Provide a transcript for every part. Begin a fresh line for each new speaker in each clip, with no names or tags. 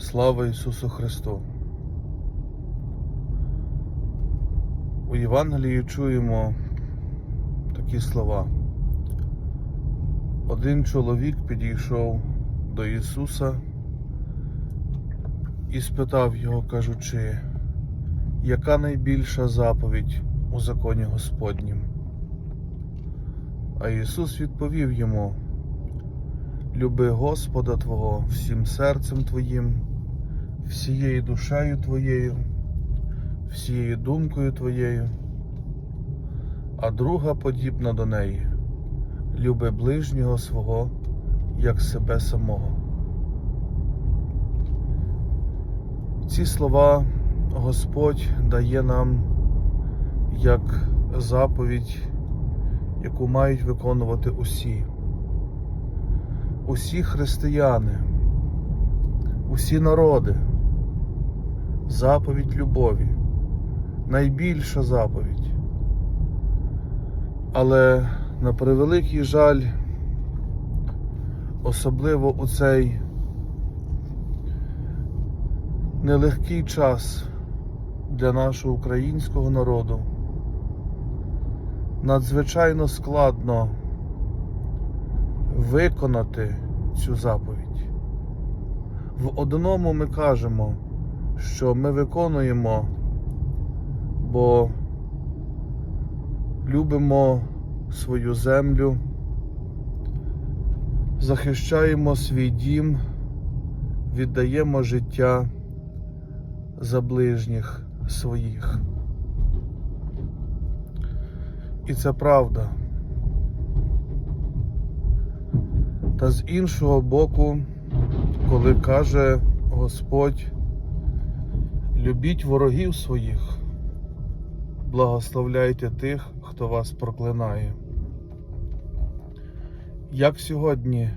Слава Ісусу Христу! У Євангелії чуємо такі слова. Один чоловік підійшов до Ісуса і спитав його, кажучи, яка найбільша заповідь у законі Господнім? А Ісус відповів йому: Люби Господа Твого всім серцем Твоїм, всією душею Твоєю, всією думкою Твоєю, а друга подібна до неї. Люби ближнього свого, як себе самого. Ці слова Господь дає нам як заповідь, яку мають виконувати усі. Усі християни, усі народи, заповідь любові, найбільша заповідь. Але на превеликий жаль, особливо у цей нелегкий час для нашого українського народу, надзвичайно складно виконати цю заповідь. В одному ми кажемо, що ми виконуємо, бо любимо свою землю, захищаємо свій дім, віддаємо життя за ближніх своїх. І це правда. Та з іншого боку, коли каже Господь, любіть ворогів своїх, благословляйте тих, хто вас проклинає. Як сьогодні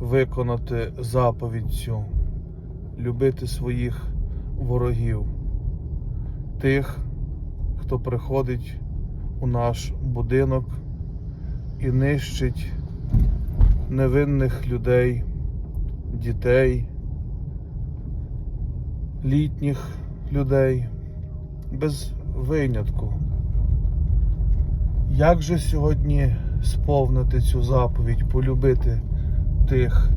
виконати заповідь цю, любити своїх ворогів, тих, хто приходить у наш будинок і нищить невинних людей, дітей, літніх людей, без винятку. Як же сьогодні сповнити цю заповідь, полюбити тих,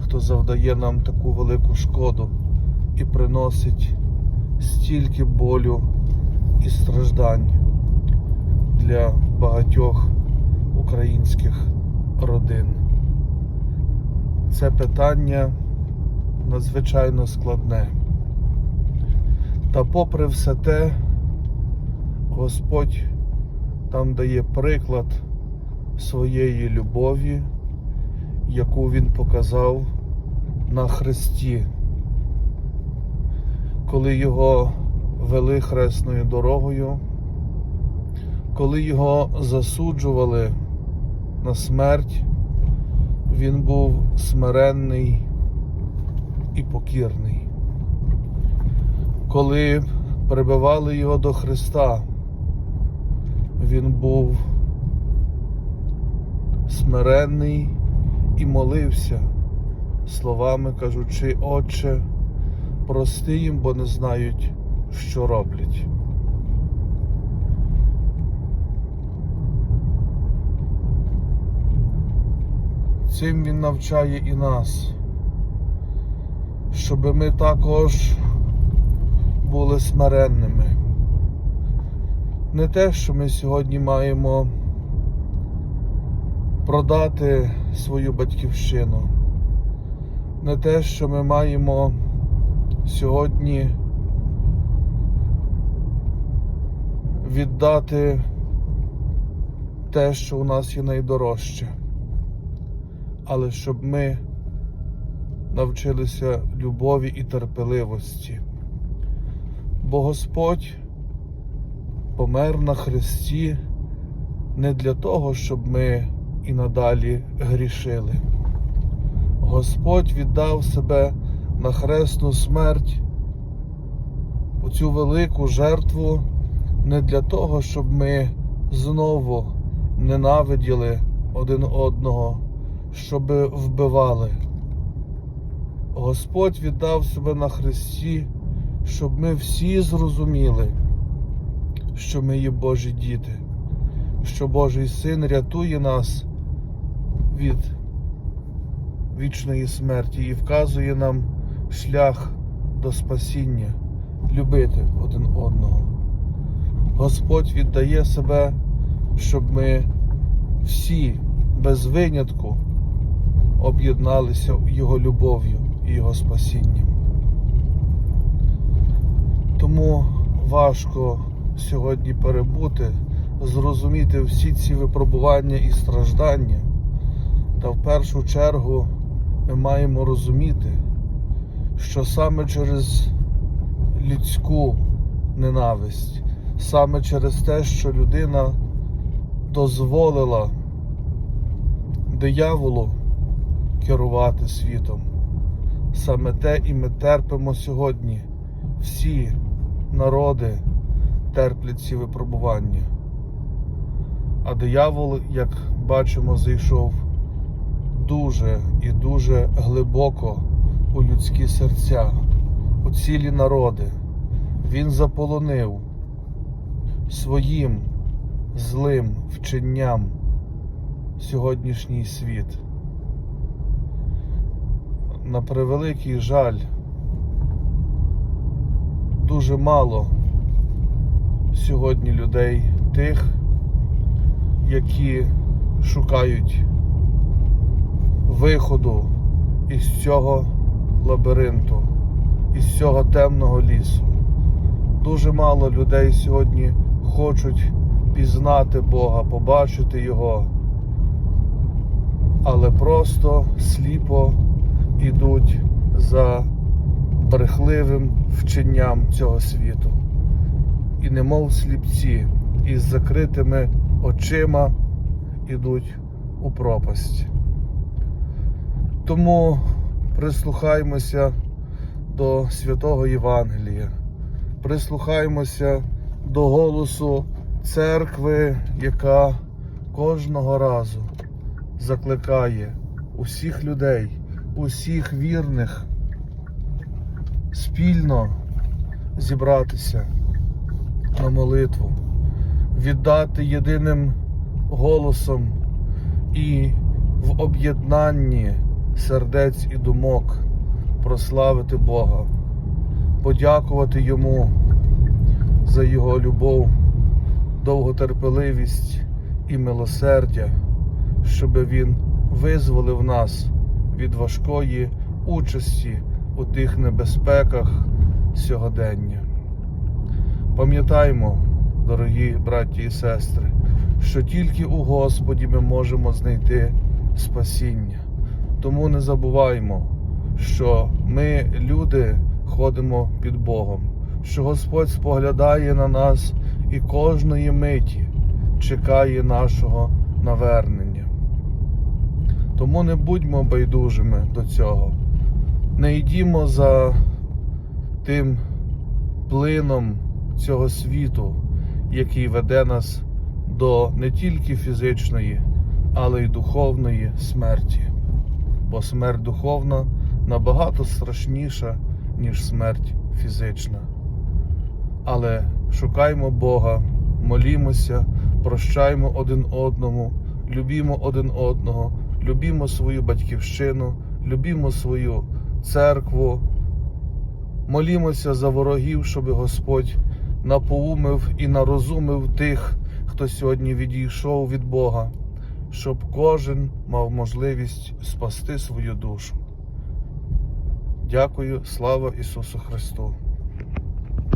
хто завдає нам таку велику шкоду і приносить стільки болю і страждань для багатьох українських родин? Це питання надзвичайно складне. Та попри все те, Господь там дає приклад своєї любові, яку Він показав на Христі, коли його вели хресною дорогою, коли його засуджували на смерть, він був смиренний і покірний. Коли прибивали його до Христа, він був смиренний і молився, словами кажучи, Отче, прости їм, бо не знають, що роблять. Цим він навчає і нас, щоб ми також були смиренними. Не те, що ми сьогодні маємо продати свою батьківщину, не те, що ми маємо сьогодні віддати те, що у нас є найдорожче але щоб ми навчилися любові і терпеливості. Бо Господь помер на Христі не для того, щоб ми і надалі грішили. Господь віддав себе на хресну смерть, у цю велику жертву не для того, щоб ми знову ненавиділи один одного, щоб вбивали. Господь віддав себе на Христі, щоб ми всі зрозуміли, що ми є Божі діти, що Божий Син рятує нас від вічної смерті і вказує нам шлях до спасіння, любити один одного. Господь віддає себе, щоб ми всі без винятку об'єдналися Його любов'ю і Його спасінням. Тому важко сьогодні перебути, зрозуміти всі ці випробування і страждання. Та в першу чергу ми маємо розуміти, що саме через людську ненависть, саме через те, що людина дозволила дияволу керувати світом. Саме те і ми терпимо сьогодні. Всі народи терплять ці випробування. А диявол, як бачимо, зайшов дуже і дуже глибоко у людські серця, у цілі народи. Він заполонив своїм злим вченням сьогоднішній світ. На превеликий жаль, дуже мало сьогодні людей тих, які шукають виходу із цього лабіринту, із цього темного лісу. Дуже мало людей сьогодні хочуть пізнати Бога, побачити Його, але просто сліпо йдуть за брехливим вченням цього світу. І немов сліпці, із закритими очима ідуть у пропасть. Тому прислухаймося до святого Євангелія, прислухаймося до голосу церкви, яка кожного разу закликає усіх людей, усіх вірних спільно зібратися на молитву, віддати єдиним голосом і в об'єднанні сердець і думок прославити Бога, подякувати Йому за Його любов, довготерпеливість і милосердя, щоб Він визволив нас від важкої участі у тих небезпеках сьогодення. Пам'ятаймо, дорогі браті і сестри, що тільки у Господі ми можемо знайти спасіння. Тому не забуваймо, що ми, люди, ходимо під Богом, що Господь споглядає на нас і кожної миті чекає нашого навернення. Тому не будьмо байдужими до цього, не йдімо за тим плином цього світу, який веде нас до не тільки фізичної, але й духовної смерті. Бо смерть духовна набагато страшніша, ніж смерть фізична. Але шукаймо Бога, молімося, прощаймо один одному, любімо один одного, любімо свою батьківщину, любімо свою церкву, молімося за ворогів, щоб Господь напоумив і нарозумив тих, хто сьогодні відійшов від Бога, щоб кожен мав можливість спасти свою душу. Дякую, слава Ісусу Христу!